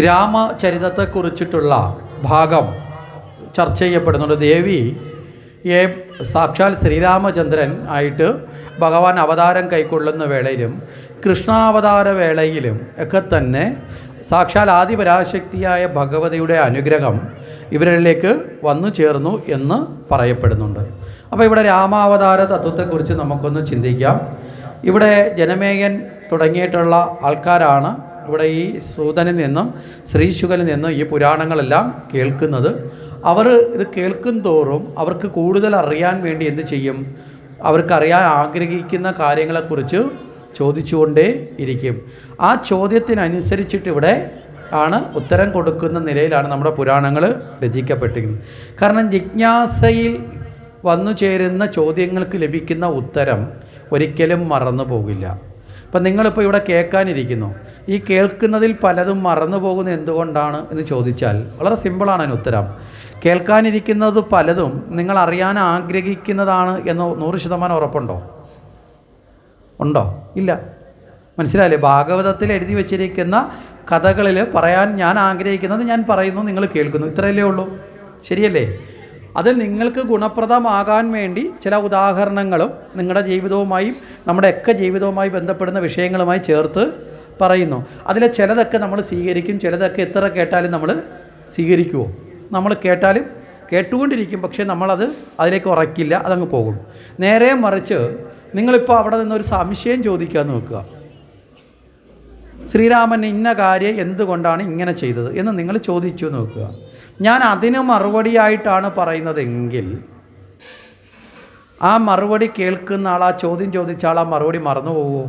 രാമചരിതത്തെക്കുറിച്ചിട്ടുള്ള ഭാഗം ചർച്ച ചെയ്യപ്പെടുന്നുണ്ട്. ദേവി ഏ സാക്ഷാൽ ശ്രീരാമചന്ദ്രൻ ആയിട്ട് ഭഗവാൻ അവതാരം കൈക്കൊള്ളുന്ന വേളയിലും കൃഷ്ണാവതാര വേളയിലും ഒക്കെ തന്നെ സാക്ഷാൽ ആദിപരാശക്തിയായ ഭഗവതിയുടെ അനുഗ്രഹം ഇവരിലേക്ക് വന്നു ചേർന്നു എന്ന് പറയപ്പെടുന്നുണ്ട്. അപ്പോൾ ഇവിടെ രാമാവതാര തത്വത്തെക്കുറിച്ച് നമുക്കൊന്ന് ചിന്തിക്കാം. ഇവിടെ ജനമേകൻ തുടങ്ങിയിട്ടുള്ള ആൾക്കാരാണ് ഇവിടെ ഈ സൂതനിൽ നിന്നും ശ്രീശുഖനിൽ നിന്നും ഈ പുരാണങ്ങളെല്ലാം കേൾക്കുന്നത്. അവർ ഇത് കേൾക്കും തോറും അവർക്ക് കൂടുതൽ അറിയാൻ വേണ്ടി എന്ത് ചെയ്യും? അവർക്ക് അറിയാൻ ആഗ്രഹിക്കുന്ന കാര്യങ്ങളെക്കുറിച്ച് ചോദിച്ചുകൊണ്ടേ ഇരിക്കും. ആ ചോദ്യത്തിനനുസരിച്ചിട്ട് ഇവിടെ ആണ് ഉത്തരം കൊടുക്കുന്ന നിലയിലാണ് നമ്മുടെ പുരാണങ്ങൾ രചിക്കപ്പെട്ടിരിക്കുന്നത്. കാരണം ജിജ്ഞാസയിൽ വന്നു ചേരുന്ന ചോദ്യങ്ങൾക്ക് ലഭിക്കുന്ന ഉത്തരം ഒരിക്കലും മറന്നു പോകില്ല അപ്പം നിങ്ങളിപ്പോൾ ഇവിടെ കേൾക്കാനിരിക്കുന്നു. ഈ കേൾക്കുന്നതിൽ പലതും മറന്നു പോകുന്നത് എന്തുകൊണ്ടാണ് എന്ന് ചോദിച്ചാൽ വളരെ സിമ്പിളാണ് അതിന് ഉത്തരം. കേൾക്കാനിരിക്കുന്നത് പലതും നിങ്ങൾ അറിയാൻ ആഗ്രഹിക്കുന്നതാണ് എന്ന് നൂറ് ശതമാനം ഉറപ്പുണ്ടോ? ഉണ്ടോ? ഇല്ല. മനസ്സിലായില്ലേ? ഭാഗവതത്തിൽ എഴുതി വച്ചിരിക്കുന്ന കഥകളിൽ പറയാൻ ഞാൻ ആഗ്രഹിക്കുന്നത് ഞാൻ പറയുന്നു നിങ്ങൾ കേൾക്കുന്നു. ഇത്രയല്ലേ ഉള്ളൂ. ശരിയല്ലേ? അത് നിങ്ങൾക്ക് ഗുണപ്രദമാകാൻ വേണ്ടി ചില ഉദാഹരണങ്ങളും നിങ്ങളുടെ ജീവിതവുമായും നമ്മുടെയൊക്കെ ജീവിതവുമായി ബന്ധപ്പെടുന്ന വിഷയങ്ങളുമായി ചേർത്ത് പറയുന്നു. അതിലെ ചിലതൊക്കെ നമ്മൾ സ്വീകരിക്കും ചിലതൊക്കെ എത്ര കേട്ടാലും നമ്മൾ സ്വീകരിക്കുമോ നമ്മൾ കേട്ടാലും കേട്ടുകൊണ്ടിരിക്കും പക്ഷേ നമ്മളത് അതിലേക്ക് ഉറക്കില്ല അതങ്ങ് പോകും. നേരെ മറിച്ച് നിങ്ങളിപ്പോൾ അവിടെ നിന്നൊരു സംശയം ചോദിക്കാൻ നോക്കുക. ശ്രീരാമൻ ഇന്ന കാര്യം എന്തുകൊണ്ടാണ് ഇങ്ങനെ ചെയ്തത് എന്ന് നിങ്ങൾ ചോദിച്ചു നോക്കുക. ഞാൻ അതിന് മറുപടിയായിട്ടാണ് പറയുന്നതെങ്കിൽ ആ മറുപടി കേൾക്കുന്ന ആൾ ആ ചോദ്യം ചോദിച്ച ആൾ ആ മറുപടി മറന്നു പോവുമോ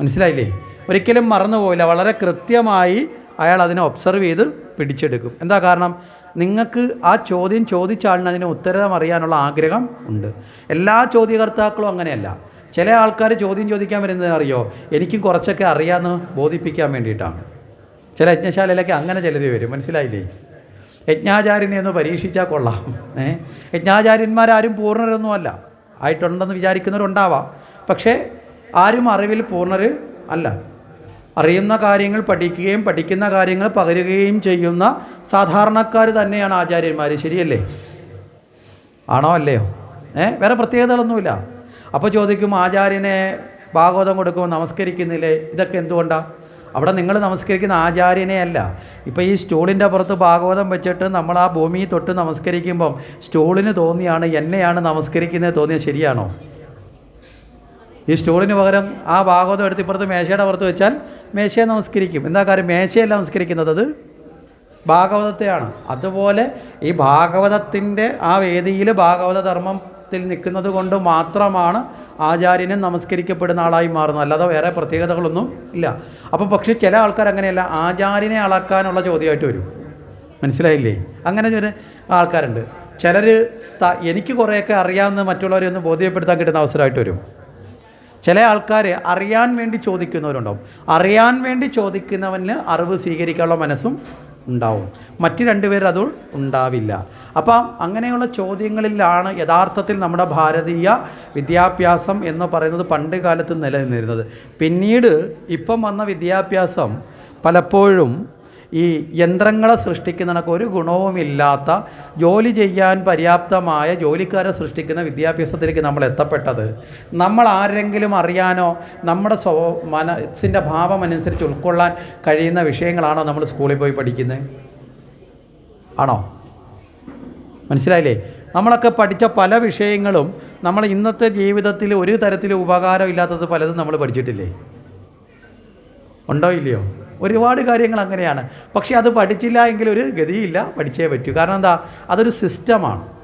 മനസ്സിലായില്ലേ? ഒരിക്കലും മറന്നു പോവില്ല. വളരെ കൃത്യമായി അയാൾ അതിനെ ഒബ്സർവ് ചെയ്ത് പിടിച്ചെടുക്കും. എന്താ കാരണം? നിങ്ങൾക്ക് ആ ചോദ്യം ചോദിച്ച അതിന് ഉത്തരം അറിയാനുള്ള ആഗ്രഹം ഉണ്ട്. എല്ലാ ചോദ്യകർത്താക്കളും അങ്ങനെയല്ല. ചില ആൾക്കാർ ചോദ്യം ചോദിക്കാൻ വരുന്നതിനറിയോ എനിക്കും കുറച്ചൊക്കെ അറിയാമെന്ന് ബോധിപ്പിക്കാൻ വേണ്ടിയിട്ടാണ്. ചില യജ്ഞശാലയിലൊക്കെ അങ്ങനെ ചിലർ വരും. മനസ്സിലായില്ലേ? യജ്ഞാചാര്യനെ ഒന്ന് പരീക്ഷിച്ചാൽ കൊള്ളാം. ഏഹ് യജ്ഞാചാര്യന്മാരാരും പൂർണരൊന്നുമല്ല. ആയിട്ടുണ്ടെന്ന് വിചാരിക്കുന്നവരുണ്ടാവാം. പക്ഷേ ആരും അറിവിൽ പൂർണർ അല്ല. അറിയുന്ന കാര്യങ്ങൾ പഠിക്കുകയും പഠിക്കുന്ന കാര്യങ്ങൾ പകരുകയും ചെയ്യുന്ന സാധാരണക്കാർ തന്നെയാണ് ആചാര്യന്മാർ ശരിയല്ലേ? ആണോ അല്ലയോ? ഏ? വേറെ പ്രത്യേകതകളൊന്നുമില്ല. അപ്പോൾ ചോദിക്കും ആചാര്യനെ ഭാഗവതം കൊടുക്കുമ്പോൾ നമസ്കരിക്കുന്നില്ലേ? ഇതൊക്കെ എന്തുകൊണ്ടാണ് അവിടെ നിങ്ങൾ നമസ്കരിക്കുന്ന ആചാര്യനെ അല്ല. ഇപ്പോൾ ഈ സ്റ്റൂളിന്റെ പുറത്ത് ഭാഗവതം വെച്ചിട്ട് നമ്മൾ ആ ഭൂമിയിൽ തൊട്ട് നമസ്കരിക്കുമ്പം സ്റ്റൂളിന് തോന്നിയാണ് എന്നെയാണ് നമസ്കരിക്കുന്നത് തോന്നിയത് ശരിയാണോ? ഈ സ്റ്റൂളിന് പകരം ആ ഭാഗവതം എടുത്ത് ഇപ്പുറത്ത് മേശയുടെ പുറത്ത് വെച്ചാൽ മേശയെ നമസ്കരിക്കും. എന്താ കാര്യം? മേശയല്ല നമസ്കരിക്കുന്നത് അത്? ഭാഗവതത്തെയാണ്. അതുപോലെ ഈ ഭാഗവതത്തിന്റെ ആ വേദിയിൽ ഭാഗവത ധർമ്മത്തിൽ നിൽക്കുന്നത് കൊണ്ട് മാത്രമാണ് ആചാര്യനും നമസ്കരിക്കപ്പെടുന്ന ആളായി മാറുന്നത്. അല്ലാതെ വേറെ പ്രത്യേകതകളൊന്നും ഇല്ല. അപ്പോൾ പക്ഷേ ചില ആൾക്കാർ അങ്ങനെയല്ല. ആചാര്യനെ അളക്കാനുള്ള ചോദ്യമായിട്ട് വരും. മനസ്സിലായില്ലേ? അങ്ങനെ ചില ആൾക്കാരുണ്ട്. ചിലർ എനിക്ക് കുറേയൊക്കെ അറിയാമെന്ന് മറ്റുള്ളവരെ ഒന്ന് ബോധ്യപ്പെടുത്താൻ കിട്ടുന്ന അവസരമായിട്ട് വരും. ചില ആൾക്കാർ അറിയാൻ വേണ്ടി ചോദിക്കുന്നവരുണ്ടാവും. അറിയാൻ വേണ്ടി ചോദിക്കുന്നവന് അറിവ് സ്വീകരിക്കാനുള്ള മനസ്സും ഉണ്ടാവും. മറ്റ് രണ്ടുപേർ അത് ഉണ്ടാവില്ല. അപ്പം അങ്ങനെയുള്ള ചോദ്യങ്ങളിലാണ് യഥാർത്ഥത്തിൽ നമ്മുടെ ഭാരതീയ വിദ്യാഭ്യാസം എന്ന് പറയുന്നത് പണ്ട് കാലത്ത് നിലനിന്നിരുന്നത്. പിന്നീട് ഇപ്പം വന്ന വിദ്യാഭ്യാസം പലപ്പോഴും ഈ യന്ത്രങ്ങളെ സൃഷ്ടിക്കുന്നതിനൊക്കെ ഒരു ഗുണവുമില്ലാത്ത ജോലി ചെയ്യാൻ പര്യാപ്തമായ ജോലിക്കാരെ സൃഷ്ടിക്കുന്ന വിദ്യാഭ്യാസത്തിലേക്ക് നമ്മൾ എത്തപ്പെട്ടത്. നമ്മൾ ആരെങ്കിലും അറിയാനോ നമ്മുടെ സ്വ മനസ്സിന്റെ ഭാവം അനുസരിച്ച് ഉൾക്കൊള്ളാൻ കഴിയുന്ന വിഷയങ്ങളാണോ നമ്മൾ സ്കൂളിൽ പോയി പഠിക്കുന്നത്? ആണോ? മനസ്സിലായില്ലേ? നമ്മളൊക്കെ പഠിച്ച പല വിഷയങ്ങളും നമ്മൾ ഇന്നത്തെ ജീവിതത്തിൽ ഒരു തരത്തിലും ഉപകാരമില്ലാത്തത് പലതും നമ്മൾ പഠിച്ചിട്ടില്ലേ? ഉണ്ടോ ഇല്ലയോ? ഒരുപാട് കാര്യങ്ങൾ അങ്ങനെയാണ്. പക്ഷേ അത് പഠിച്ചില്ല എങ്കിൽ ഒരു ഗതിയില്ല പഠിച്ചേ പറ്റൂ. കാരണം എന്താ? അതൊരു സിസ്റ്റമാണ്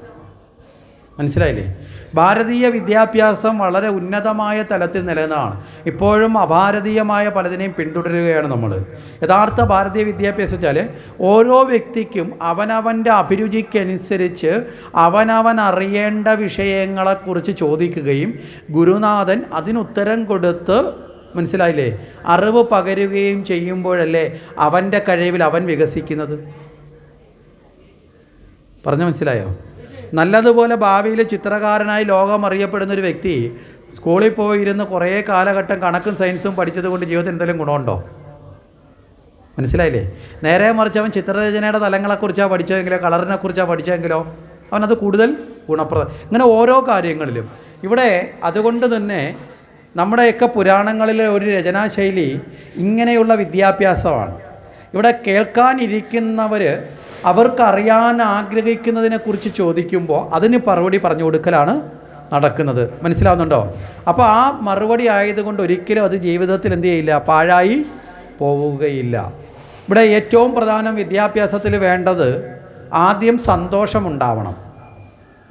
മനസ്സിലായില്ലേ? ഭാരതീയ വിദ്യാഭ്യാസം വളരെ ഉന്നതമായ തലത്തിൽ നിലനിന്നതാണ്. ഇപ്പോഴും അഭാരതീയമായ പലതിനെയും പിന്തുടരുകയാണ് നമ്മൾ യഥാർത്ഥ ഭാരതീയ വിദ്യാഭ്യാസം വെച്ചാൽ ഓരോ വ്യക്തിക്കും അവനവന്റെ അഭിരുചിക്കനുസരിച്ച് അവനവൻ അറിയേണ്ട വിഷയങ്ങളെക്കുറിച്ച് ചോദിക്കുകയും ഗുരുനാഥൻ അതിനുത്തരം കൊടുത്ത് മനസ്സിലായില്ലേ? അറിവ് പകരുകയും ചെയ്യുമ്പോഴല്ലേ അവന്റെ കഴിവിൽ അവൻ വികസിക്കുന്നത്? പറഞ്ഞു മനസ്സിലായോ? നല്ലതുപോലെ ഭാവിയിൽ ചിത്രകാരനായി ലോകം അറിയപ്പെടുന്ന ഒരു വ്യക്തി സ്കൂളിൽ പോയിരുന്ന് കുറേ കാലഘട്ടം കണക്കും സയൻസും പഠിച്ചതുകൊണ്ട് ജീവിതത്തിൽ എന്തെങ്കിലും ഗുണമുണ്ടോ? മനസ്സിലായില്ലേ? നേരെ മറിച്ച് അവൻ ചിത്രരചനയുടെ തലങ്ങളെക്കുറിച്ചാണ് പഠിച്ചതെങ്കിലോ കളറിനെക്കുറിച്ചാണ് പഠിച്ചതെങ്കിലോ അവനത് കൂടുതൽ ഗുണപ്രദം. ഇങ്ങനെ ഓരോ കാര്യങ്ങളിലും. ഇവിടെ അതുകൊണ്ട് തന്നെ നമ്മുടെയൊക്കെ പുരാണങ്ങളിലെ ഒരു രചനാശൈലി ഇങ്ങനെയുള്ള വിദ്യാഭ്യാസമാണ്. ഇവിടെ കേൾക്കാനിരിക്കുന്നവർ അവർക്കറിയാൻ ആഗ്രഹിക്കുന്നതിനെക്കുറിച്ച് ചോദിക്കുമ്പോൾ അതിന് മറുപടി പറഞ്ഞു കൊടുക്കലാണ് നടക്കുന്നത്. മനസ്സിലാവുന്നുണ്ടോ? അപ്പോൾ ആ മറുപടി ആയതുകൊണ്ട് ഒരിക്കലും അത് ജീവിതത്തിൽ എന്ത് ചെയ്യില്ല പാഴായി പോവുകയില്ല. ഇവിടെ ഏറ്റവും പ്രധാനം വിദ്യാഭ്യാസത്തിൽ വേണ്ടത് ആദ്യം സന്തോഷമുണ്ടാവണം.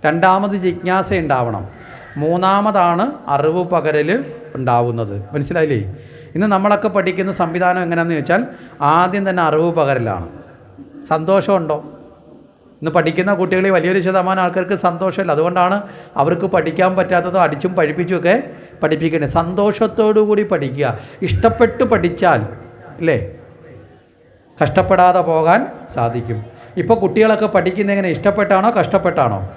രണ്ടാമത് ജിജ്ഞാസ ഉണ്ടാവണം മൂന്നാമതാണ് അറിവ് പകരൽ ഉണ്ടാവുന്നത്. മനസ്സിലായില്ലേ? ഇന്ന് നമ്മളൊക്കെ പഠിക്കുന്ന സംവിധാനം എങ്ങനെയാണെന്ന് ചോദിച്ചാൽ ആദ്യം തന്നെ അറിവ് പകരലാണ്. സന്തോഷമുണ്ടോ? ഇന്ന് പഠിക്കുന്ന കുട്ടികളിൽ വലിയൊരു ശതമാനം ആൾക്കാർക്ക് സന്തോഷമില്ല. അതുകൊണ്ടാണ് അവർക്ക് പഠിക്കാൻ പറ്റാത്തതോ അടിച്ചും പഴിപ്പിച്ചുമൊക്കെ പഠിപ്പിക്കണേ സന്തോഷത്തോടു കൂടി പഠിക്കുക. ഇഷ്ടപ്പെട്ട് പഠിച്ചാൽ അല്ലേ? കഷ്ടപ്പെടാതെ പോകാൻ സാധിക്കും. ഇപ്പോൾ കുട്ടികളൊക്കെ പഠിക്കുന്നത് എങ്ങനെ? ഇഷ്ടപ്പെട്ടാണോ കഷ്ടപ്പെട്ടാണോ?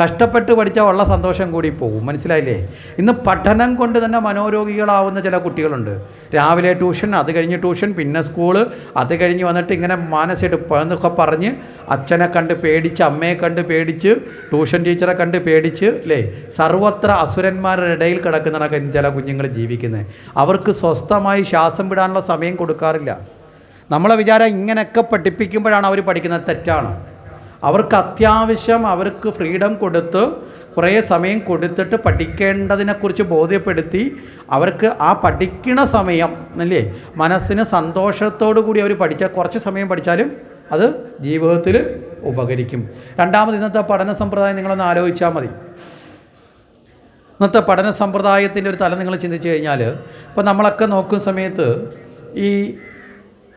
കഷ്ടപ്പെട്ട് പഠിച്ചാൽ ഉള്ള സന്തോഷം കൂടി പോകും. മനസ്സിലായില്ലേ? ഇന്ന് പഠനം കൊണ്ട് തന്നെ മനോരോഗികളാവുന്ന ചില കുട്ടികളുണ്ട്. രാവിലെ ട്യൂഷൻ അത് കഴിഞ്ഞ് ട്യൂഷൻ പിന്നെ സ്കൂൾ അത് കഴിഞ്ഞ് വന്നിട്ട് ഇങ്ങനെ മാനസികമായിട്ട് എന്നൊക്കെ പറഞ്ഞ് അച്ഛനെ കണ്ട് പേടിച്ച് അമ്മയെ കണ്ട് പേടിച്ച് ട്യൂഷൻ ടീച്ചറെ കണ്ട് പേടിച്ച് അല്ലേ സർവത്ര അസുരന്മാരുടെ ഇടയിൽ കിടക്കുന്നതൊക്കെ ചില കുഞ്ഞുങ്ങൾ ജീവിക്കുന്നത്. അവർക്ക് സ്വസ്ഥമായി ശ്വാസം വിടാനുള്ള സമയം കൊടുക്കാറില്ല. നമ്മളെ വിചാരം ഇങ്ങനെയൊക്കെ പഠിപ്പിക്കുമ്പോഴാണ് അവർ പഠിക്കുന്നത് തെറ്റാണ്? അവർക്ക് അത്യാവശ്യം അവർക്ക് ഫ്രീഡം കൊടുത്ത് കുറേ സമയം കൊടുത്തിട്ട് പഠിക്കേണ്ടതിനെക്കുറിച്ച് ബോധ്യപ്പെടുത്തി അവർക്ക് ആ പഠിക്കണ സമയം അല്ലേ? മനസ്സിന് സന്തോഷത്തോടു കൂടി അവർ പഠിച്ച കുറച്ച് സമയം പഠിച്ചാലും അത് ജീവിതത്തിൽ ഉപകരിക്കും. രണ്ടാമത് ഇന്നത്തെ പഠന സമ്പ്രദായം നിങ്ങളൊന്ന് ആലോചിച്ചാൽ മതി. ഇന്നത്തെ പഠന സമ്പ്രദായത്തിന്റെ ഒരു തലം നിങ്ങൾ ചിന്തിച്ചു കഴിഞ്ഞാൽ ഇപ്പോൾ നമ്മളൊക്കെ നോക്കുന്ന സമയത്ത് ഈ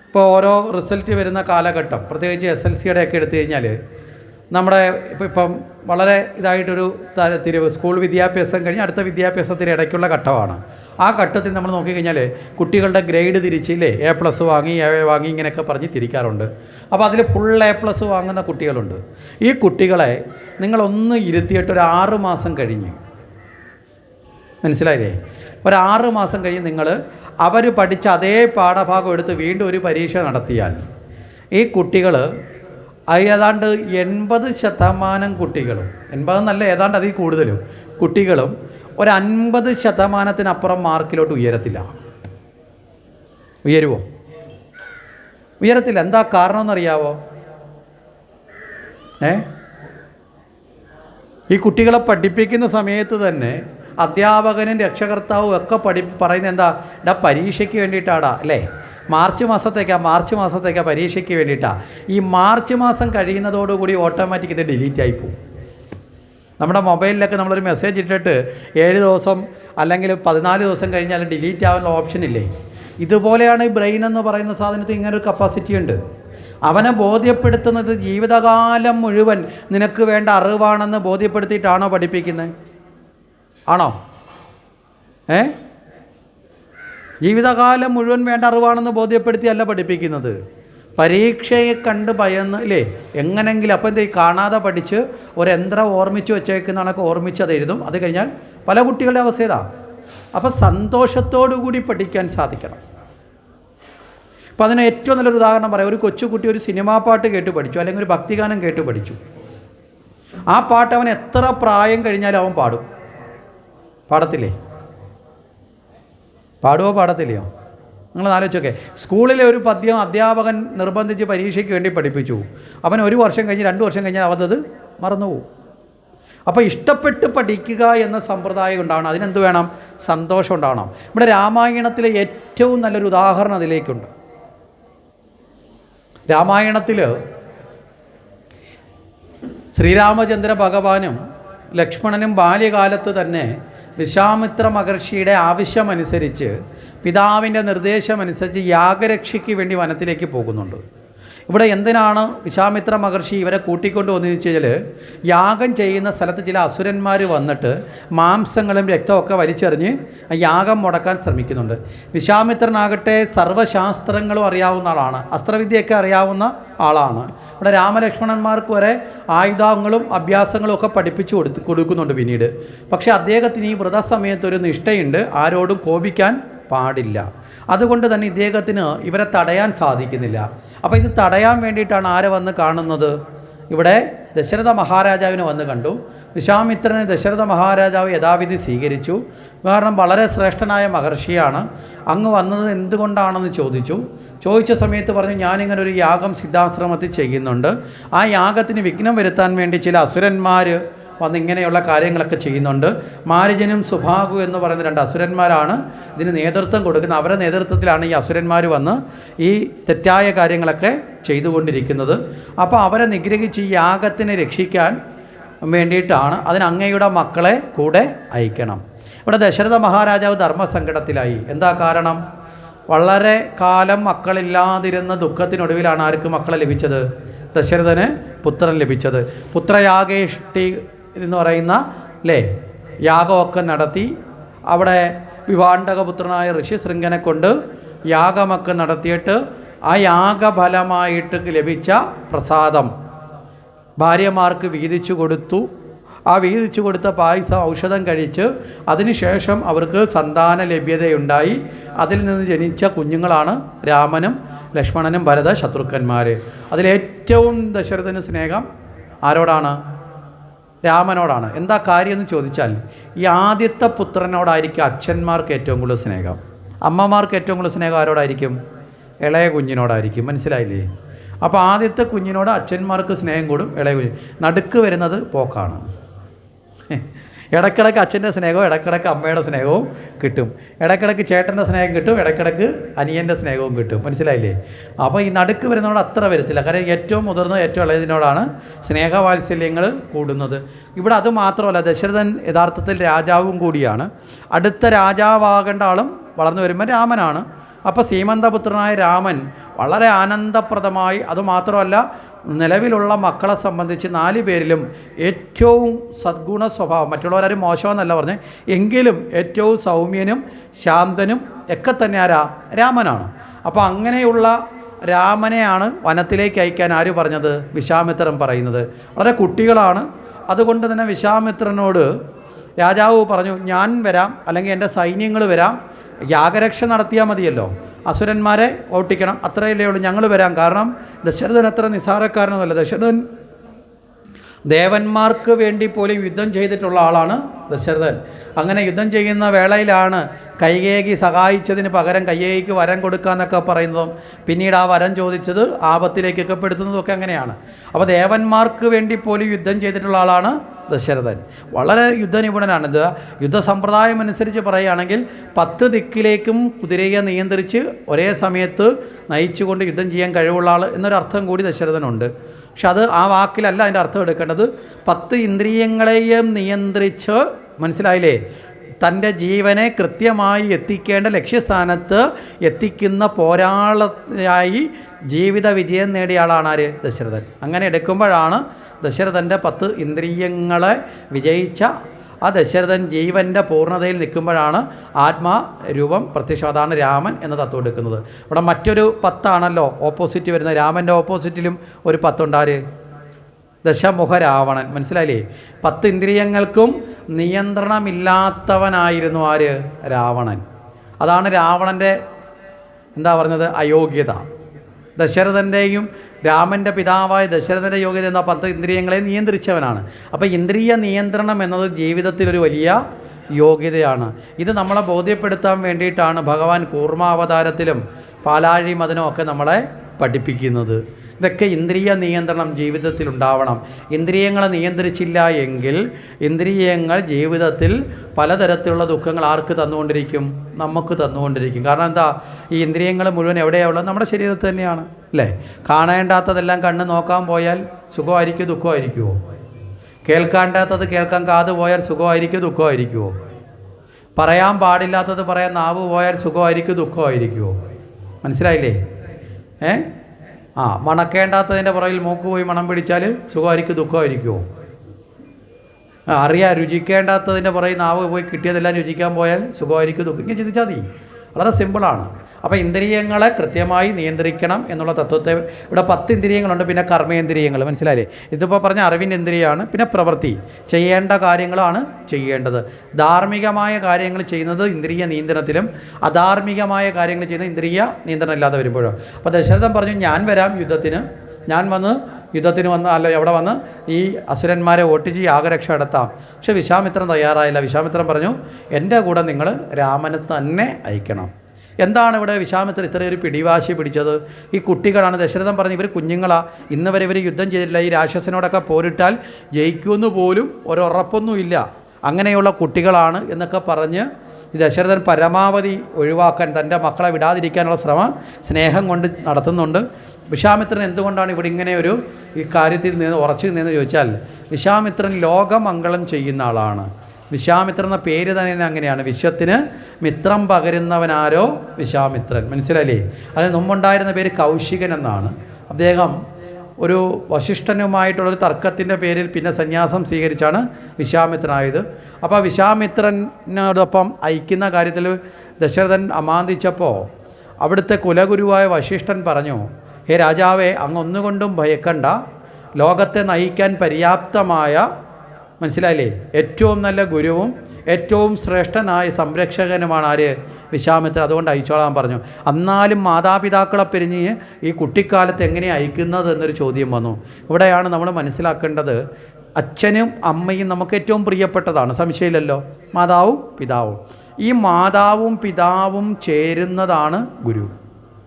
ഇപ്പോൾ ഓരോ റിസൾട്ട് വരുന്ന കാലഘട്ടം പ്രത്യേകിച്ച് എസ് എൽ സിയുടെ ഒക്കെ എടുത്തു കഴിഞ്ഞാൽ നമ്മുടെ ഇപ്പം ഇപ്പം വളരെ ഇതായിട്ടൊരു തിരിവ് സ്കൂൾ വിദ്യാഭ്യാസം കഴിഞ്ഞ് അടുത്ത വിദ്യാഭ്യാസത്തിന് ഇടയ്ക്കുള്ള ഘട്ടമാണ്. ആ ഘട്ടത്തിൽ നമ്മൾ നോക്കിക്കഴിഞ്ഞാൽ കുട്ടികളുടെ ഗ്രേഡ് തിരിച്ചില്ലേ? എ പ്ലസ് വാങ്ങി എ വാങ്ങി ഇങ്ങനെയൊക്കെ പറഞ്ഞ് തിരിക്കാറുണ്ട്. അപ്പോൾ അതിൽ ഫുൾ എ പ്ലസ് വാങ്ങുന്ന കുട്ടികളുണ്ട്. ഈ കുട്ടികളെ നിങ്ങളൊന്ന് ഇരുത്തിയിട്ട് ഒരു ആറ് മാസം കഴിഞ്ഞ്. മനസ്സിലായില്ലേ? ഒരു ആറ് മാസം കഴിഞ്ഞ് നിങ്ങൾ അവർ പഠിച്ച അതേ പാഠഭാഗം എടുത്ത് വീണ്ടും ഒരു പരീക്ഷ നടത്തിയാൽ ഈ കുട്ടികൾ ഏതാണ്ട് എൺപത് ശതമാനം കുട്ടികളും എൺപതെന്നല്ല ഏതാണ്ട് അതിൽ കൂടുതലും കുട്ടികളും ഒരു അൻപത് ശതമാനത്തിനപ്പുറം മാർക്കിലോട്ട് ഉയരത്തില്ല. ഉയരുമോ ഉയരത്തില്ല. എന്താ കാരണം എന്നറിയാവോ? ഏ? ഈ കുട്ടികളെ പഠിപ്പിക്കുന്ന സമയത്ത് തന്നെ അധ്യാപകനും രക്ഷകർത്താവും ഒക്കെ പഠി പറയുന്നത് എന്താ? എടാ പരീക്ഷയ്ക്ക് വേണ്ടിയിട്ടാടാ അല്ലേ? മാർച്ച് മാസത്തേക്കാ മാർച്ച് മാസത്തേക്കാ പരീക്ഷയ്ക്ക് വേണ്ടിയിട്ടാണ് ഈ മാർച്ച് മാസം കഴിയുന്നതോടുകൂടി ഓട്ടോമാറ്റിക് ഇത് ഡിലീറ്റ് ആയി പോകും നമ്മുടെ മൊബൈലിലൊക്കെ നമ്മളൊരു മെസ്സേജ് ഇട്ടിട്ട് ഏഴ് ദിവസം അല്ലെങ്കിൽ പതിനാല് ദിവസം കഴിഞ്ഞാൽ ഡിലീറ്റ് ആവാനുള്ള ഓപ്ഷൻ ഇല്ലേ? ഇതുപോലെയാണ് ഈ ബ്രെയിൻ എന്ന് പറയുന്ന സാധനത്തിന് ഇങ്ങനെ ഒരു കപ്പാസിറ്റി ഉണ്ട്. അവനെ ബോധ്യപ്പെടുത്തുന്നത് ജീവിതകാലം മുഴുവൻ നിനക്ക് വേണ്ട അറിവാണെന്ന് ബോധ്യപ്പെടുത്തിയിട്ടാണോ പഠിപ്പിക്കുന്നത് ആണോ? ഏ? ജീവിതകാലം മുഴുവൻ വേണ്ട അറിവാണെന്ന് ബോധ്യപ്പെടുത്തിയല്ല പഠിപ്പിക്കുന്നത്. പരീക്ഷയെ കണ്ട് ഭയന്ന് ഇല്ലേ? എങ്ങനെങ്കിലും അപ്പം എന്ത് കാണാതെ പഠിച്ച് ഒരു യന്ത്രം ഓർമ്മിച്ച് വെച്ചേക്കുന്നതാണൊക്കെ ഓർമ്മിച്ച് അത് എഴുതും. അത് കഴിഞ്ഞാൽ പല കുട്ടികളുടെ അവസ്ഥ ഇതാ. അപ്പം സന്തോഷത്തോടു കൂടി പഠിക്കാൻ സാധിക്കണം. അപ്പം അതിന് ഏറ്റവും നല്ലൊരു ഉദാഹരണം പറയാം. ഒരു കൊച്ചുകുട്ടി ഒരു സിനിമാ പാട്ട് കേട്ട് പഠിച്ചു അല്ലെങ്കിൽ ഒരു ഭക്തിഗാനം കേട്ട് പഠിച്ചു. ആ പാട്ട് അവൻ എത്ര പ്രായം കഴിഞ്ഞാലും അവൻ പാടും. പാടത്തില്ലേ? പാടുവോ പാടത്തില്ലയോ? നിങ്ങൾ ആലോചിച്ചൊക്കെ. സ്കൂളിലെ ഒരു പദ്യം അധ്യാപകൻ നിർബന്ധിച്ച് പരീക്ഷയ്ക്ക് വേണ്ടി പഠിപ്പിച്ചു. അവൻ ഒരു വർഷം കഴിഞ്ഞ് രണ്ട് വർഷം കഴിഞ്ഞാൽ അവനത് മറന്നുപോകും. അപ്പോൾ ഇഷ്ടപ്പെട്ട് പഠിക്കുക എന്ന സമ്പ്രദായം ഉണ്ടാവണം. അതിനെന്ത് വേണം? സന്തോഷം ഉണ്ടാവണം. ഇവിടെ രാമായണത്തിലെ ഏറ്റവും നല്ലൊരു ഉദാഹരണം അതിലേക്കുണ്ട്. രാമായണത്തിൽ ശ്രീരാമചന്ദ്ര ഭഗവാനും ലക്ഷ്മണനും ബാല്യകാലത്ത് തന്നെ വിശ്വാമിത്ര മഹർഷിയുടെ ആവശ്യമനുസരിച്ച് പിതാവിന്റെ നിർദ്ദേശമനുസരിച്ച് യാഗരക്ഷയ്ക്ക് വേണ്ടി വനത്തിലേക്ക് പോകുന്നുണ്ട്. ഇവിടെ എന്തിനാണ് വിശ്വാമിത്ര മഹർഷി ഇവരെ കൂട്ടിക്കൊണ്ട് വന്നതെന്ന് വെച്ചാൽ യാഗം ചെയ്യുന്ന സ്ഥലത്ത് ചില അസുരന്മാർ വന്നിട്ട് മാംസങ്ങളും രക്തമൊക്കെ വലിച്ചെറിഞ്ഞ് യാഗം മുടക്കാൻ ശ്രമിക്കുന്നുണ്ട്. വിശ്വാമിത്രനാകട്ടെ സർവശാസ്ത്രങ്ങളും അറിയാവുന്ന ആളാണ്. അസ്ത്രവിദ്യയൊക്കെ അറിയാവുന്ന ആളാണ്. ഇവിടെ രാമലക്ഷ്മണന്മാർക്ക് വരെ ആയുധങ്ങളും അഭ്യാസങ്ങളും ഒക്കെ പഠിപ്പിച്ചു കൊടുത്ത് കൊടുക്കുന്നുണ്ട് പിന്നീട്. പക്ഷേ അദ്ദേഹത്തിന് ഈ വ്രതസമയത്ത് ഒരു നിഷ്ഠയുണ്ട്. ആരോടും കോപിക്കാൻ പാടില്ല. അതുകൊണ്ട് തന്നെ ഇദ്ദേഹത്തിന് ഇവരെ തടയാൻ സാധിക്കുന്നില്ല. അപ്പോൾ ഇത് തടയാൻ വേണ്ടിയിട്ടാണ് ആരെ വന്ന് കാണുന്നത്? ഇവിടെ ദശരഥ മഹാരാജാവിനെ വന്ന് കണ്ടു. വിശ്വാമിത്രനെ ദശരഥ മഹാരാജാവ് യഥാവിധി സ്വീകരിച്ചു. കാരണം വളരെ ശ്രേഷ്ഠനായ മഹർഷിയാണ്. അങ്ങ് വന്നത് എന്തുകൊണ്ടാണെന്ന് ചോദിച്ചു. ചോദിച്ച സമയത്ത് പറഞ്ഞു ഞാനിങ്ങനെ ഒരു യാഗം സിദ്ധാശ്രമത്തിൽ ചെയ്യുന്നുണ്ട്. ആ യാഗത്തിന് വിഘ്നം വരുത്താൻ വേണ്ടി ചില അസുരന്മാർ വന്ന് ഇങ്ങനെയുള്ള കാര്യങ്ങളൊക്കെ ചെയ്യുന്നുണ്ട്. മാരിജനും സുഭാഗു എന്ന് പറയുന്ന രണ്ട് അസുരന്മാരാണ് ഇതിന് നേതൃത്വം കൊടുക്കുന്നത്. അവരുടെ നേതൃത്വത്തിലാണ് ഈ അസുരന്മാർ വന്ന് ഈ തെറ്റായ കാര്യങ്ങളൊക്കെ ചെയ്തുകൊണ്ടിരിക്കുന്നത്. അപ്പോൾ അവരെ നിഗ്രഹിച്ച് ഈ യാഗത്തിനെ രക്ഷിക്കാൻ വേണ്ടിയിട്ടാണ് അതിന് അങ്ങയുടെ മക്കളെ കൂടെ അയക്കണം. ഇവിടെ ദശരഥ മഹാരാജാവ് ധർമ്മസങ്കടത്തിലായി. എന്താ കാരണം? വളരെ കാലം മക്കളില്ലാതിരുന്ന ദുഃഖത്തിനൊടുവിലാണ് ആർക്ക് മക്കളെ ലഭിച്ചത്? ദശരഥന് പുത്രൻ ലഭിച്ചത്. പുത്രയാഗേഷ്ടി എന്ന് പറയുന്ന അല്ലേ യാഗമൊക്കെ നടത്തി അവിടെ വിവാണ്ടകപുത്രനായ ഋഷിശൃംഗനെ കൊണ്ട് യാഗമൊക്കെ നടത്തിയിട്ട് ആ യാഗഫലമായിട്ട് ലഭിച്ച പ്രസാദം. ഭാര്യമാർക്ക് വീതിച്ചു കൊടുത്തു. ആ വീതിച്ചു കൊടുത്ത പായസം ഔഷധം കഴിച്ച് അതിനുശേഷം അവർക്ക് സന്താന ലഭ്യതയുണ്ടായി. അതിൽ നിന്ന് ജനിച്ച കുഞ്ഞുങ്ങളാണ് രാമനും ലക്ഷ്മണനും ഭരത ശത്രുക്കന്മാർ അതിലേറ്റവും ദശരഥന് സ്നേഹം ആരോടാണ്? രാമനോടാണ്. എന്താ കാര്യം എന്ന് ചോദിച്ചാൽ ഈ ആദ്യത്തെ പുത്രനോടായിരിക്കും അച്ഛന്മാർക്ക് ഏറ്റവും കൂടുതൽ സ്നേഹം. അമ്മമാർക്ക് ഏറ്റവും കൂടുതൽ സ്നേഹം ആരോടായിരിക്കും? ഇളയ കുഞ്ഞിനോടായിരിക്കും. മനസ്സിലായില്ലേ? അപ്പോൾ ആദ്യത്തെ കുഞ്ഞിനോട് അച്ഛന്മാർക്ക് സ്നേഹം കൂടും ഇളയ കുഞ്ഞ്. നടുക്ക് വരുന്നത് പോക്കാണ്. ഇടയ്ക്കിടയ്ക്ക് അച്ഛന്റെ സ്നേഹവും ഇടക്കിടക്ക് അമ്മയുടെ സ്നേഹവും കിട്ടും. ഇടക്കിടക്ക് ചേട്ടന്റെ സ്നേഹം കിട്ടും ഇടക്കിടക്ക് അനിയന്റെ സ്നേഹവും കിട്ടും. മനസ്സിലായില്ലേ? അപ്പോൾ ഈ നടുക്ക് വരുന്നതോട് അത്ര വരത്തില്ല. കാരണം ഏറ്റവും മുതിർന്ന ഏറ്റവും ഇളയതിനോടാണ് സ്നേഹവാത്സല്യങ്ങൾ കൂടുന്നത്. ഇവിടെ അത് മാത്രമല്ല ദശരഥൻ യഥാർത്ഥത്തിൽ രാജാവും കൂടിയാണ്. അടുത്ത രാജാവാകേണ്ട ആളും വളർന്നു വരുമ്പോൾ രാമനാണ്. അപ്പോൾ സീമന്തപുത്രനായ രാമൻ വളരെ ആനന്ദപ്രദമായി അതുമാത്രമല്ല നിലവിലുള്ള മക്കളെ സംബന്ധിച്ച് നാല് പേരിലും ഏറ്റവും സദ്ഗുണ സ്വഭാവം മറ്റുള്ളവരാരും മോശമെന്നല്ല പറഞ്ഞ് എങ്കിലും ഏറ്റവും സൗമ്യനും ശാന്തനും ഒക്കെ തന്നെ ആരാ രാമനാണ്. അപ്പോൾ അങ്ങനെയുള്ള രാമനെയാണ് വനത്തിലേക്ക് അയക്കാൻ ആര് പറഞ്ഞത്? വിശ്വാമിത്രൻ പറയുന്നത്. വളരെ കുട്ടികളാണ്. അതുകൊണ്ട് തന്നെ വിശ്വാമിത്രനോട് രാജാവ് പറഞ്ഞു ഞാൻ വരാം അല്ലെങ്കിൽ എന്റെ സൈന്യങ്ങൾ വരാം. യാഗരക്ഷ നടത്തിയാൽ മതിയല്ലോ. അസുരന്മാരെ ഓട്ടിക്കണം അത്രയല്ലേ ഉള്ളൂ ഞങ്ങൾ വരാം കാരണം ദശരഥൻ അത്ര നിസ്സാരക്കാരനൊന്നുമല്ല. ദശരഥൻ ദേവന്മാർക്ക് വേണ്ടി പോലും യുദ്ധം ചെയ്തിട്ടുള്ള ആളാണ് ദശരഥൻ. അങ്ങനെ യുദ്ധം ചെയ്യുന്ന വേളയിലാണ് കൈകേകി സഹായിച്ചതിന് പകരം കൈകേകിക്ക് വരം കൊടുക്കാന്നൊക്കെ പറയുന്നതും പിന്നീട് ആ വരം ചോദിച്ചത് ആപത്തിലേക്കൊക്കെ പെടുത്തുന്നതും ഒക്കെ അങ്ങനെയാണ്. അപ്പോൾ ദേവന്മാർക്ക് വേണ്ടി പോലും യുദ്ധം ചെയ്തിട്ടുള്ള ആളാണ് ദശരഥൻ. വളരെ യുദ്ധനിപുണനാണ്. ഇത് യുദ്ധസമ്പ്രദായം അനുസരിച്ച് പറയുകയാണെങ്കിൽ പത്ത് ദിക്കിലേക്കും കുതിരയെ നിയന്ത്രിച്ച് ഒരേ സമയത്ത് നയിച്ചുകൊണ്ട് യുദ്ധം ചെയ്യാൻ കഴിവുള്ള ആൾ എന്നൊരർത്ഥം കൂടി ദശരഥനുണ്ട്. പക്ഷെ അത് ആ വാക്കിലല്ല അതിന്റെ അർത്ഥം എടുക്കേണ്ടത്. പത്ത് ഇന്ദ്രിയങ്ങളെയും നിയന്ത്രിച്ച് മനസ്സിലായില്ലേ? തന്റെ ജീവനെ കൃത്യമായി എത്തിക്കേണ്ട ലക്ഷ്യസ്ഥാനത്ത് എത്തിക്കുന്ന പോരാളയായി ജീവിത വിജയം നേടിയ ആളാണ് ആര്? ദശരഥൻ. അങ്ങനെ എടുക്കുമ്പോഴാണ് ദശരഥന്റെ പത്ത് ഇന്ദ്രിയങ്ങളെ വിജയിച്ച ആ ദശരഥൻ ജീവന്റെ പൂർണതയിൽ നിൽക്കുമ്പോഴാണ് ആത്മാരൂപം പ്രത്യക്ഷം അതാണ് രാമൻ എന്ന തത്വം എടുക്കുന്നത്. ഇവിടെ മറ്റൊരു പത്താണല്ലോ ഓപ്പോസിറ്റ് വരുന്നത്. രാമന്റെ ഓപ്പോസിറ്റിലും ഒരു പത്തുണ്ടാര്? ദശമുഖ രാവണൻ മനസ്സിലായില്ലേ? പത്ത് ഇന്ദ്രിയങ്ങൾക്കും നിയന്ത്രണമില്ലാത്തവനായിരുന്നു ആര്? രാവണൻ. അതാണ് രാവണന്റെ എന്താ പറഞ്ഞത്? അയോഗ്യത. ദശരഥന്റെയും രാമന്റെ പിതാവായ ദശരഥന്റെ യോഗ്യത എന്ന പത്ത് ഇന്ദ്രിയങ്ങളെ നിയന്ത്രിച്ചവനാണ്. അപ്പോൾ ഇന്ദ്രിയ നിയന്ത്രണം എന്നത് ജീവിതത്തിലൊരു വലിയ യോഗ്യതയാണ്. ഇത് നമ്മളെ ബോധ്യപ്പെടുത്താൻ വേണ്ടിയിട്ടാണ് ഭഗവാൻ കൂർമാവതാരത്തിലും പാലാഴി മതനും ഒക്കെ നമ്മളെ പഠിപ്പിക്കുന്നത്. ഇതൊക്കെ ഇന്ദ്രിയ നിയന്ത്രണം ജീവിതത്തിൽ ഉണ്ടാവണം. ഇന്ദ്രിയങ്ങളെ നിയന്ത്രിച്ചില്ല എങ്കിൽ ഇന്ദ്രിയങ്ങൾ ജീവിതത്തിൽ പലതരത്തിലുള്ള ദുഃഖങ്ങൾ ആർക്ക് തന്നുകൊണ്ടിരിക്കും? നമുക്ക് തന്നുകൊണ്ടിരിക്കും. കാരണം എന്താ? ഈ ഇന്ദ്രിയങ്ങൾ മുഴുവൻ എവിടെയാണ് ഉള്ളത്? നമ്മുടെ ശരീരത്തിൽ തന്നെയാണ്. അല്ലേ? കാണേണ്ടാത്തതെല്ലാം കണ്ണ് നോക്കാൻ പോയാൽ സുഖമായിരിക്കുമോ ദുഃഖമായിരിക്കുമോ കേൾക്കാണ്ടാത്തത് കേൾക്കാൻ കാത് പോയാൽ സുഖമായിരിക്കുമോ ദുഃഖമായിരിക്കുമോ പറയാൻ പാടില്ലാത്തത് പറയാൻ നാവ് പോയാൽ സുഖമായിരിക്കും ദുഃഖമായിരിക്കുമോ മനസ്സിലായില്ലേ? ഏ? ആ മണക്കേണ്ടാത്തതിന്റെ പുറകിൽ മൂക്ക് പോയി മണം പിടിച്ചാൽ സുഖമായിരിക്കും ദുഃഖമായിരിക്കുമോ അറിയാം രുചിക്കേണ്ടാത്തതിന്റെ പുറകിൽ നാവ് പോയി കിട്ടിയതെല്ലാം രുചിക്കാൻ പോയാൽ സുഖമായിരിക്കും ദുഃഖം. ഇങ്ങനെ ചിന്തിച്ചാൽ മതി. വളരെ സിമ്പിളാണ് അപ്പോൾ ഇന്ദ്രിയങ്ങളെ കൃത്യമായി നിയന്ത്രിക്കണം എന്നുള്ള തത്വത്തെ ഇവിടെ പത്ത് ഇന്ദ്രിയങ്ങളുണ്ട് പിന്നെ കർമ്മേന്ദ്രിയങ്ങൾ മനസ്സിലായില്ലേ? ഇതിപ്പോൾ പറഞ്ഞ അറിവിന്റെ ഇന്ദ്രിയമാണ് പിന്നെ പ്രവൃത്തി. ചെയ്യേണ്ട കാര്യങ്ങളാണ് ചെയ്യേണ്ടത്. ധാർമ്മികമായ കാര്യങ്ങൾ ചെയ്യുന്നത് ഇന്ദ്രിയ നിയന്ത്രണത്തിലും അധാർമികമായ കാര്യങ്ങൾ ചെയ്യുന്നത് ഇന്ദ്രിയ നിയന്ത്രണം ഇല്ലാതെ വരുമ്പോഴോ. അപ്പോൾ ദശരഥൻ പറഞ്ഞു ഞാൻ വരാം യുദ്ധത്തിന്. ഞാൻ വന്ന് യുദ്ധത്തിന് വന്ന് അല്ല എവിടെ വന്ന്? ഈ അസുരന്മാരെ ഓട്ടിച്ച് യാഗരക്ഷ നടത്താം. പക്ഷെ വിശ്വാമിത്രൻ തയ്യാറായില്ല. വിശ്വാമിത്രൻ പറഞ്ഞു എന്റെ കൂടെ നിങ്ങൾ രാമനെ തന്നെ അയക്കണം. എന്താണ് ഇവിടെ വിഷാമിത്ര ഇത്രയൊരു പിടിവാശി പിടിച്ചത്? ഈ കുട്ടികളാണ് ദശരഥൻ പറഞ്ഞ് ഇവർ കുഞ്ഞുങ്ങളാണ് ഇന്ന് വരെ ഇവർ യുദ്ധം ചെയ്തിട്ടില്ല. ഈ രാക്ഷസനോടൊക്കെ പോരിട്ടാൽ ജയിക്കുമെന്ന് പോലും ഒരുറപ്പൊന്നുമില്ല. അങ്ങനെയുള്ള കുട്ടികളാണ് എന്നൊക്കെ പറഞ്ഞ് ദശരഥൻ പരമാവധി ഒഴിവാക്കാൻ തന്റെ മക്കളെ വിടാതിരിക്കാനുള്ള ശ്രമം സ്നേഹം കൊണ്ട് നടത്തുന്നുണ്ട്. വിശ്വാമിത്രൻ എന്തുകൊണ്ടാണ് ഇവിടെ ഇങ്ങനെ ഒരു ഈ കാര്യത്തിൽ നിന്ന് ഉറച്ചു നിന്നെന്ന് ചോദിച്ചാൽ വിശ്വാമിത്രൻ ലോകമംഗളം ചെയ്യുന്ന ആളാണ്. വിശ്വാമിത്രൻ എന്ന പേര് തന്നെ അങ്ങനെയാണ്. വിശ്വത്തിന് മിത്രം പകരുന്നവനാരോ വിശ്വാമിത്രൻ. മനസ്സിലല്ലേ അതിന് മുമ്പുണ്ടായിരുന്ന പേര് കൗശികൻ എന്നാണ്. അദ്ദേഹം ഒരു വശിഷ്ഠനുമായിട്ടുള്ളൊരു തർക്കത്തിന്റെ പേരിൽ പിന്നെ സന്യാസം സ്വീകരിച്ചാണ് വിശ്വാമിത്രനായത്. അപ്പോൾ വിശ്വാമിത്രനോടൊപ്പം അയക്കുന്ന കാര്യത്തിൽ ദശരഥൻ അമാന്തിച്ചപ്പോൾ അവിടുത്തെ കുലഗുരുവായ വശിഷ്ഠൻ പറഞ്ഞു ഹേ രാജാവേ അങ്ങ് ഒന്നുകൊണ്ടും ഭയക്കണ്ട. ലോകത്തെ നയിക്കാൻ പര്യാപ്തമായ മനസ്സിലായില്ലേ? ഏറ്റവും നല്ല ഗുരുവും ഏറ്റവും ശ്രേഷ്ഠനായ സംരക്ഷകനുമാണ് ആര്? വിശാമിത്ര അതുകൊണ്ട് അയച്ചോളാൻ പറഞ്ഞു. എന്നാലും മാതാപിതാക്കളെ പിരിഞ്ഞ് ഈ കുട്ടിക്കാലത്ത് എങ്ങനെ അയക്കുന്നത് എന്നൊരു ചോദ്യം വന്നു. ഇവിടെയാണ് നമ്മൾ മനസ്സിലാക്കേണ്ടത്. അച്ഛനും അമ്മയും നമുക്ക് ഏറ്റവും പ്രിയപ്പെട്ടതാണ്. സംശയമില്ലല്ലോ? മാതാവും പിതാവും. ഈ മാതാവും പിതാവും ചേരുന്നതാണ് ഗുരു.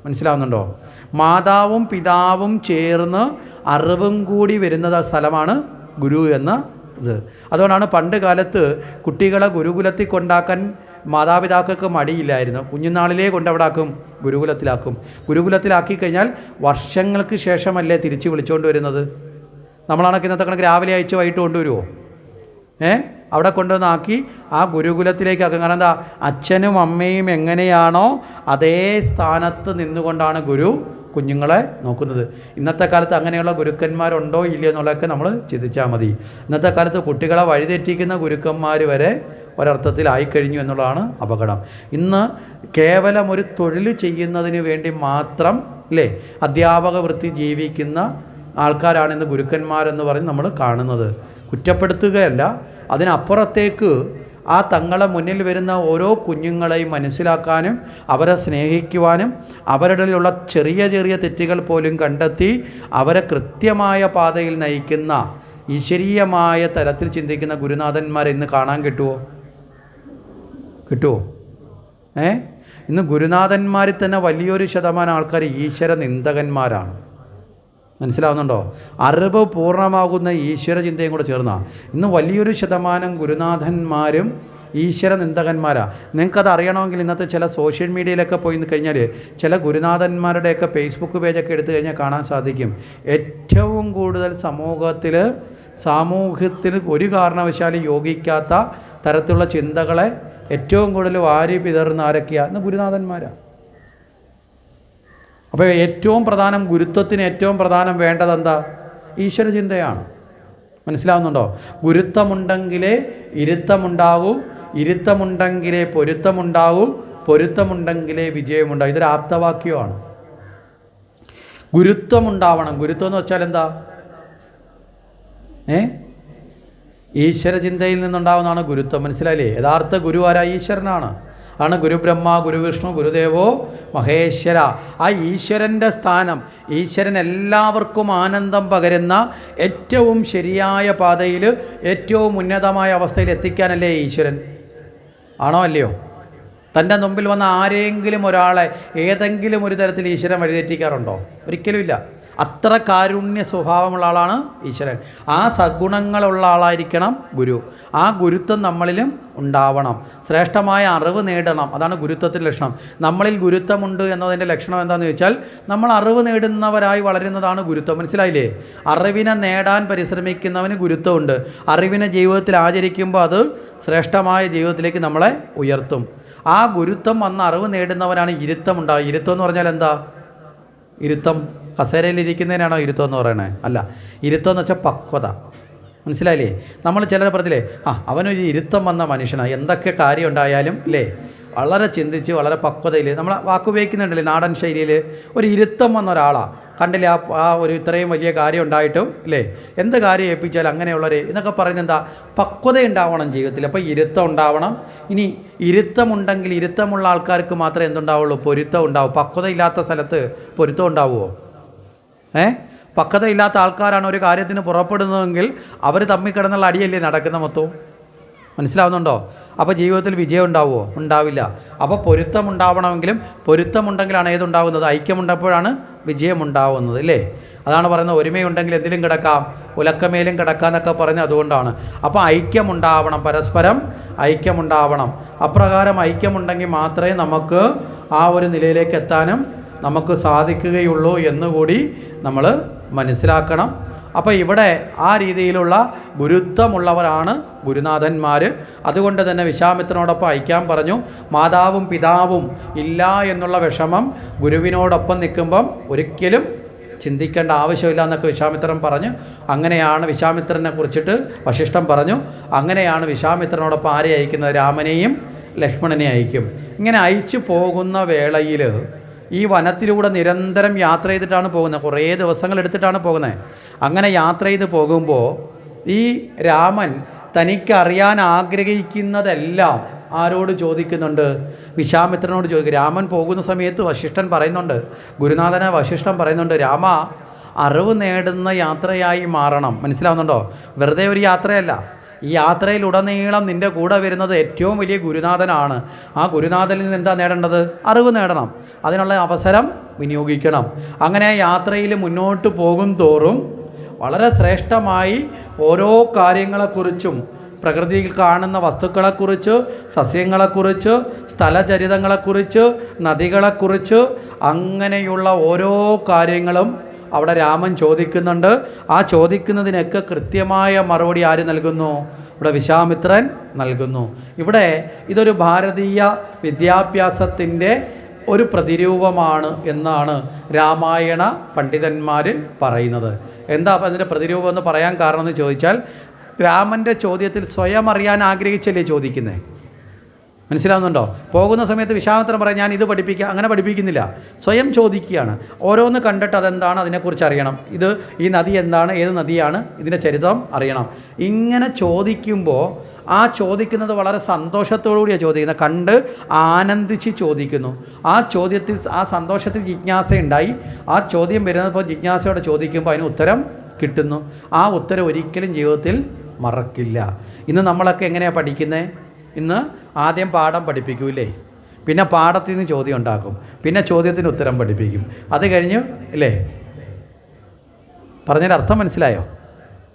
മനസ്സിലാവുന്നുണ്ടോ? മാതാവും പിതാവും ചേർന്ന് അറിവും കൂടി വരുന്ന സ്ഥലമാണ് ഗുരു എന്ന ഇത്. അതുകൊണ്ടാണ് പണ്ട് കാലത്ത് കുട്ടികളെ ഗുരുകുലത്തിൽ കൊണ്ടാക്കാൻ മാതാപിതാക്കൾക്ക് മടിയില്ലായിരുന്നു. കുഞ്ഞുനാളിലേ കൊണ്ടവിടാക്കും ഗുരുകുലത്തിലാക്കും. ഗുരുകുലത്തിലാക്കി കഴിഞ്ഞാൽ വർഷങ്ങൾക്ക് ശേഷമല്ലേ തിരിച്ച് വിളിച്ചുകൊണ്ട് വരുന്നത്? നമ്മളാണൊക്കെ ഇന്നത്തെ കണക്ക് രാവിലെ അയച്ച് വൈകിട്ട് കൊണ്ടുവരുമോ ഏ? അവിടെ കൊണ്ടുവന്നാക്കി ആ ഗുരുകുലത്തിലേക്ക് ആക്കും. കാരണം എന്താ? അച്ഛനും അമ്മയും എങ്ങനെയാണോ അതേ സ്ഥാനത്ത് നിന്നുകൊണ്ടാണ് ഗുരു കുഞ്ഞുങ്ങളെ നോക്കുന്നത്. ഇന്നത്തെ കാലത്ത് അങ്ങനെയുള്ള ഗുരുക്കന്മാരുണ്ടോ ഇല്ലയോ എന്നുള്ളതൊക്കെ നമ്മൾ ചിന്തിച്ചാൽ മതി. ഇന്നത്തെ കാലത്ത് കുട്ടികളെ വഴിതെറ്റിക്കുന്ന ഗുരുക്കന്മാർ വരെ ഒരർത്ഥത്തിൽ ആയിക്കഴിഞ്ഞു എന്നുള്ളതാണ് അപകടം. ഇന്ന് കേവലം ഒരു തൊഴിൽ ചെയ്യുന്നതിന് വേണ്ടി മാത്രം അല്ലേ അധ്യാപക വൃത്തി ജീവിക്കുന്ന ആൾക്കാരാണ് ഇന്ന് ഗുരുക്കന്മാരെന്ന് പറഞ്ഞ് നമ്മൾ കാണുന്നത്. കുറ്റപ്പെടുത്തുകയല്ല അതിനപ്പുറത്തേക്ക് ആ തങ്ങളെ മുന്നിൽ വരുന്ന ഓരോ കുഞ്ഞുങ്ങളെയും മനസ്സിലാക്കാനും അവരെ സ്നേഹിക്കുവാനും അവരുടെയുള്ള ചെറിയ ചെറിയ തെറ്റുകൾ പോലും കണ്ടെത്തി അവരെ കൃത്യമായ പാതയിൽ നയിക്കുന്ന ഈശ്വരീയമായ തലത്തിൽ ചിന്തിക്കുന്ന ഗുരുനാഥന്മാരെ ഇന്ന് കാണാൻ കിട്ടുമോ കിട്ടുമോ ഏ? ഇന്ന് ഗുരുനാഥന്മാരിൽ തന്നെ വലിയൊരു ശതമാനം ആൾക്കാർ ഈശ്വര നിന്ദകന്മാരാണ് മനസ്സിലാവുന്നുണ്ടോ? അറിവ് പൂർണമാകുന്ന ഈശ്വര ചിന്തയും കൂടെ ചേർന്നാണ് ഇന്ന് വലിയൊരു ശതമാനം ഗുരുനാഥന്മാരും ഈശ്വര നിന്ദകന്മാരാണ് നിങ്ങൾക്കത് അറിയണമെങ്കിൽ ഇന്നത്തെ ചില സോഷ്യൽ മീഡിയയിലൊക്കെ പോയി കഴിഞ്ഞാൽ ചില ഗുരുനാഥന്മാരുടെയൊക്കെ ഫേസ്ബുക്ക് പേജൊക്കെ എടുത്തു കഴിഞ്ഞാൽ കാണാൻ സാധിക്കും. ഏറ്റവും കൂടുതൽ സമൂഹത്തിൽ സാമൂഹ്യത്തിൽ ഒരു കാരണവശാലും യോഗിക്കാത്ത തരത്തിലുള്ള ചിന്തകളെ ഏറ്റവും കൂടുതൽ വാരി പിതറുന്ന ആരൊക്കെയാണ് ഗുരുനാഥന്മാരാണ് അപ്പോൾ ഏറ്റവും പ്രധാനം ഗുരുത്വത്തിന് ഏറ്റവും പ്രധാനം വേണ്ടത് എന്താ? ഈശ്വര ചിന്തയാണ്. മനസ്സിലാവുന്നുണ്ടോ? ഗുരുത്വമുണ്ടെങ്കിലേ ഇരുത്തമുണ്ടാകൂ ഇരുത്തമുണ്ടെങ്കിലേ പൊരുത്തമുണ്ടാകൂ പൊരുത്തമുണ്ടെങ്കിലേ വിജയമുണ്ടാകും ഇതൊരു ആപ്തവാക്യമാണ്. ഗുരുത്വമുണ്ടാവണം. ഗുരുത്വം എന്ന് വെച്ചാൽ എന്താ? ഏ? ഈശ്വര ചിന്തയിൽ നിന്നുണ്ടാവുന്നതാണ് ഗുരുത്വം. മനസ്സിലായില്ലേ? യഥാർത്ഥ ഗുരു ആരാ? ഈശ്വരനാണ്. ആണ് ഗുരുബ്രഹ്മ ഗുരുവിഷ്ണു ഗുരുദേവോ മഹേശ്വര. ആ ഈശ്വരന്റെ സ്ഥാനം ഈശ്വരൻ എല്ലാവർക്കും ആനന്ദം പകരുന്ന ഏറ്റവും ശരിയായ പാതയിൽ ഏറ്റവും ഉന്നതമായ അവസ്ഥയിൽ എത്തിക്കാനല്ലേ ഈശ്വരൻ? ആണോ അല്ലയോ? തന്റെ മുമ്പിൽ വന്ന ആരെങ്കിലും ഒരാളെ ഏതെങ്കിലും ഒരു തരത്തിൽ ഈശ്വരൻ വഴിതെറ്റിക്കാറുണ്ടോ? ഒരിക്കലുമില്ല അത്ര കാരുണ്യ സ്വഭാവമുള്ള ആളാണ് ഈശ്വരൻ. ആ സഗുണങ്ങളുള്ള ആളായിരിക്കണം ഗുരു. ആ ഗുരുത്വം നമ്മളിലും ഉണ്ടാവണം. ശ്രേഷ്ഠമായ അറിവ് നേടണം. അതാണ് ഗുരുത്വത്തിന്റെ ലക്ഷണം. നമ്മളിൽ ഗുരുത്വമുണ്ട് എന്നതിന്റെ ലക്ഷണം എന്താണെന്ന് ചോദിച്ചാൽ നമ്മൾ അറിവ് നേടുന്നവരായി വളരുന്നതാണ് ഗുരുത്വം. മനസ്സിലായില്ലേ? അറിവിനെ നേടാൻ പരിശ്രമിക്കുന്നവന് ഗുരുത്വമുണ്ട്. അറിവിനെ ജീവിതത്തിൽ ആചരിക്കുമ്പോൾ അത് ശ്രേഷ്ഠമായ ജീവിതത്തിലേക്ക് നമ്മളെ ഉയർത്തും. ആ ഗുരുത്വം വന്ന അറിവ് നേടുന്നവനാണ് ഇരുത്തം ഉണ്ടാകുക ഇരുത്തം എന്ന് പറഞ്ഞാൽ എന്താ? ഇരുത്തം. കസേരയിൽ ഇരിക്കുന്നതിനാണോ ഇരുത്തം എന്ന് പറയണേ? അല്ല. ഇരുത്തം എന്ന് വെച്ചാൽ പക്വത. മനസ്സിലായില്ലേ? നമ്മൾ ചിലരെ പറഞ്ഞില്ലേ ആ അവനൊരു ഇരുത്തം വന്ന മനുഷ്യനാണ് എന്തൊക്കെ കാര്യം ഉണ്ടായാലും ഇല്ലേ? വളരെ ചിന്തിച്ച് വളരെ പക്വതയിൽ നമ്മൾ വാക്കുപയോഗിക്കുന്നുണ്ടല്ലേ നാടൻ ശൈലിയിൽ ഒരു ഇരുത്തം വന്ന ഒരാളാണ് കണ്ടില്ലേ ആ ആ ഒരു ഇത്രയും വലിയ കാര്യം ഉണ്ടായിട്ടും അല്ലേ എന്ത് കാര്യം ഏൽപ്പിച്ചാലും അങ്ങനെയുള്ളവർ എന്നൊക്കെ പറയുന്നത് എന്താ? പക്വത ഉണ്ടാവണം ജീവിതത്തിൽ. അപ്പോൾ ഇരുത്തം ഉണ്ടാവണം. ഇനി ഇരുത്തമുണ്ടെങ്കിൽ ഇരുത്തമുള്ള ആൾക്കാർക്ക് മാത്രമേ എന്തുണ്ടാവുള്ളൂ? പൊരുത്തം ഉണ്ടാവും. പക്വത ഇല്ലാത്ത സ്ഥലത്ത് പൊരുത്തം ഉണ്ടാവുമോ ഏ? പക്വത ഇല്ലാത്ത ആൾക്കാരാണ് ഒരു കാര്യത്തിന് പുറപ്പെടുന്നതെങ്കിൽ അവർ തമ്മിൽ കിടന്നുള്ള അടിയല്ലേ നടക്കുന്ന മൊത്തവും മനസ്സിലാവുന്നുണ്ടോ? അപ്പോൾ ജീവിതത്തിൽ വിജയം ഉണ്ടാവുമോ? ഉണ്ടാവില്ല. അപ്പോൾ പൊരുത്തം ഉണ്ടാവണമെങ്കിലും പൊരുത്തമുണ്ടെങ്കിലാണ് ഏതുണ്ടാവുന്നത് ഐക്യമുണ്ടപ്പോഴാണ് വിജയം ഉണ്ടാവുന്നത് അല്ലേ? അതാണ് പറയുന്നത് ഒരുമയുണ്ടെങ്കിൽ എന്തിലും കിടക്കാം ഉലക്കമേലും കിടക്കാം എന്നൊക്കെ പറഞ്ഞ് അതുകൊണ്ടാണ്. അപ്പോൾ ഐക്യമുണ്ടാവണം പരസ്പരം ഐക്യമുണ്ടാവണം. അപ്രകാരം ഐക്യമുണ്ടെങ്കിൽ മാത്രമേ നമുക്ക് ആ ഒരു നിലയിലേക്ക് എത്താനും നമുക്ക് സാധിക്കുകയുള്ളൂ എന്നുകൂടി നമ്മൾ മനസ്സിലാക്കണം. അപ്പോൾ ഇവിടെ ആ രീതിയിലുള്ള ഗുരുത്വമുള്ളവരാണ് ഗുരുനാഥന്മാർ അതുകൊണ്ട് തന്നെ വിശ്വാമിത്രനോടൊപ്പം അയക്കാൻ പറഞ്ഞു മാതാവും പിതാവും ഇല്ല എന്നുള്ള വിഷമം ഗുരുവിനോടൊപ്പം നിൽക്കുമ്പം ഒരിക്കലും ചിന്തിക്കേണ്ട ആവശ്യമില്ല എന്നൊക്കെ വിശ്വാമിത്രൻ പറഞ്ഞു. അങ്ങനെയാണ് വിശ്വാമിത്രനെ കുറിച്ചിട്ട് വശിഷ്ഠം പറഞ്ഞു. അങ്ങനെയാണ് വിശ്വാമിത്രനോടൊപ്പം ആരെ അയക്കുന്നത്? രാമനെയും ലക്ഷ്മണനെ അയക്കും. ഇങ്ങനെ അയച്ചു പോകുന്ന വേളയിൽ ഈ വനത്തിലൂടെ നിരന്തരം യാത്ര ചെയ്തിട്ടാണ് പോകുന്നത്. കുറേ ദിവസങ്ങൾ എടുത്തിട്ടാണ് പോകുന്നത്. അങ്ങനെ യാത്ര ചെയ്ത് പോകുമ്പോൾ ഈ രാമൻ തനിക്കറിയാൻ ആഗ്രഹിക്കുന്നതെല്ലാം ആരോട് ചോദിക്കുന്നുണ്ട്? വിശ്വാമിത്രനോട് ചോദിക്കും. രാമൻ പോകുന്ന സമയത്ത് വശിഷ്ഠൻ പറയുന്നുണ്ട്. ഗുരുനാഥനെ വശിഷ്ഠൻ പറയുന്നുണ്ട് രാമ അറിവ് നേടുന്ന യാത്രയായി മാറണം. മനസ്സിലാവുന്നുണ്ടോ? വെറുതെ ഒരു യാത്രയല്ല. ഈ യാത്രയിലുടനീളം നിന്റെ കൂടെ വരുന്നത് ഏറ്റവും വലിയ ഗുരുനാഥനാണ്. ആ ഗുരുനാഥനിൽ നിന്ന് എന്താ നേടേണ്ടത്? അറിവ് നേടണം. അതിനുള്ള അവസരം വിനിയോഗിക്കണം. അങ്ങനെ യാത്രയിൽ മുന്നോട്ട് പോകും തോറും വളരെ ശ്രേഷ്ഠമായി ഓരോ കാര്യങ്ങളെക്കുറിച്ചും പ്രകൃതിയിൽ കാണുന്ന വസ്തുക്കളെക്കുറിച്ച് സസ്യങ്ങളെക്കുറിച്ച് സ്ഥലചരിതങ്ങളെക്കുറിച്ച് നദികളെക്കുറിച്ച് അങ്ങനെയുള്ള ഓരോ കാര്യങ്ങളും അവിടെ രാമൻ ചോദിക്കുന്നുണ്ട്. ആ ചോദിക്കുന്നതിനൊക്കെ കൃത്യമായ മറുപടി ആര് നൽകുന്നു? ഇവിടെ വിശ്വാമിത്രൻ നൽകുന്നു. ഇവിടെ ഇതൊരു ഭാരതീയ വിദ്യാഭ്യാസത്തിന്റെ ഒരു പ്രതിരൂപമാണ് എന്നാണ് രാമായണ പണ്ഡിതന്മാർ പറയുന്നത്. എന്താ അതിന്റെ പ്രതിരൂപം എന്ന് പറയാൻ കാരണം എന്ന് ചോദിച്ചാൽ രാമന്റെ ചോദ്യത്തിൽ സ്വയം അറിയാൻ ആഗ്രഹിച്ചല്ലേ ചോദിക്കുന്നത് മനസ്സിലാവുന്നുണ്ടോ? പോകുന്ന സമയത്ത് വിശ്വാമിത്രൻ പറയാം ഞാൻ ഇത് പഠിപ്പിക്കുക അങ്ങനെ പഠിപ്പിക്കുന്നില്ല. സ്വയം ചോദിക്കുകയാണ്. ഓരോന്ന് കണ്ടിട്ട് അതെന്താണ് അതിനെക്കുറിച്ച് അറിയണം. ഇത് ഈ നദി എന്താണ് ഏത് നദിയാണ് ഇതിന്റെ ചരിത്രം അറിയണം. ഇങ്ങനെ ചോദിക്കുമ്പോൾ ആ ചോദിക്കുന്നത് വളരെ സന്തോഷത്തോടു കൂടിയാണ് ചോദിക്കുന്നത് കണ്ട് ആനന്ദിച്ച് ചോദിക്കുന്നു. ആ ചോദ്യത്തിൽ ആ സന്തോഷത്തിൽ ജിജ്ഞാസ ഉണ്ടായി ആ ചോദ്യം വരുന്നപ്പോൾ ജിജ്ഞാസയോടെ ചോദിക്കുമ്പോൾ അതിന് ഉത്തരം കിട്ടുന്നു. ആ ഉത്തരം ഒരിക്കലും ജീവിതത്തിൽ മറക്കില്ല. ഇന്ന് നമ്മളൊക്കെ എങ്ങനെയാണ് പഠിക്കുന്നത് ഇന്ന് ആദ്യം പാഠം പഠിപ്പിക്കൂലേ? പിന്നെ പാഠത്തിൽ നിന്ന് ചോദ്യം ഉണ്ടാക്കും. പിന്നെ ചോദ്യത്തിന് ഉത്തരം പഠിപ്പിക്കും. അത് കഴിഞ്ഞ് ഇല്ലേ? പറഞ്ഞതിന്റെ അർത്ഥം മനസ്സിലായോ?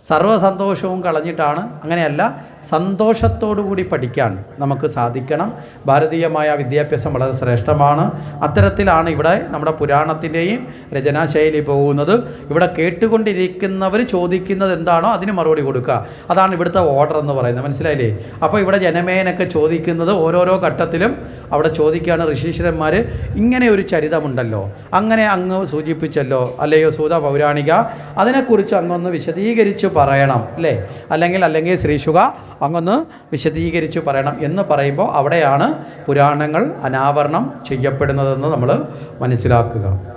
സർവസന്തോഷവും കളഞ്ഞിട്ടാണ് അങ്ങനെയല്ല സന്തോഷത്തോടു കൂടി പഠിക്കാൻ നമുക്ക് സാധിക്കണം. ഭാരതീയമായ വിദ്യാഭ്യാസം വളരെ ശ്രേഷ്ഠമാണ്. അത്തരത്തിലാണ് ഇവിടെ നമ്മുടെ പുരാണത്തിന്റെയും രചനാശൈലി പോകുന്നത്. ഇവിടെ കേട്ടുകൊണ്ടിരിക്കുന്നവർ ചോദിക്കുന്നത് എന്താണോ അതിന് മറുപടി കൊടുക്കുക. അതാണ് ഇവിടുത്തെ ഓർഡർ എന്ന് പറയുന്നത്. മനസ്സിലായില്ലേ? അപ്പോൾ ഇവിടെ ജനമേനൊക്കെ ചോദിക്കുന്നത് ഓരോരോ ഘട്ടത്തിലും അവിടെ ചോദിക്കുകയാണ് ഋഷീശ്വരന്മാർ ഇങ്ങനെ ഒരു ചരിതമുണ്ടല്ലോ. അങ്ങനെ അങ്ങ് സൂചിപ്പിച്ചല്ലോ. അല്ലയോ സൂത പൗരാണിക. അതിനെക്കുറിച്ച് അങ്ങൊന്ന് വിശദീകരിച്ച് പറയണം അല്ലേ? അല്ലെങ്കിൽ അല്ലെങ്കിൽ ശ്രീശുക അങ്ങൊന്ന് വിശദീകരിച്ച് പറയണം എന്ന് പറയുമ്പോൾ അവിടെയാണ് പുരാണങ്ങൾ അനാവരണം ചെയ്യപ്പെടുന്നതെന്ന് നമ്മൾ മനസ്സിലാക്കുക.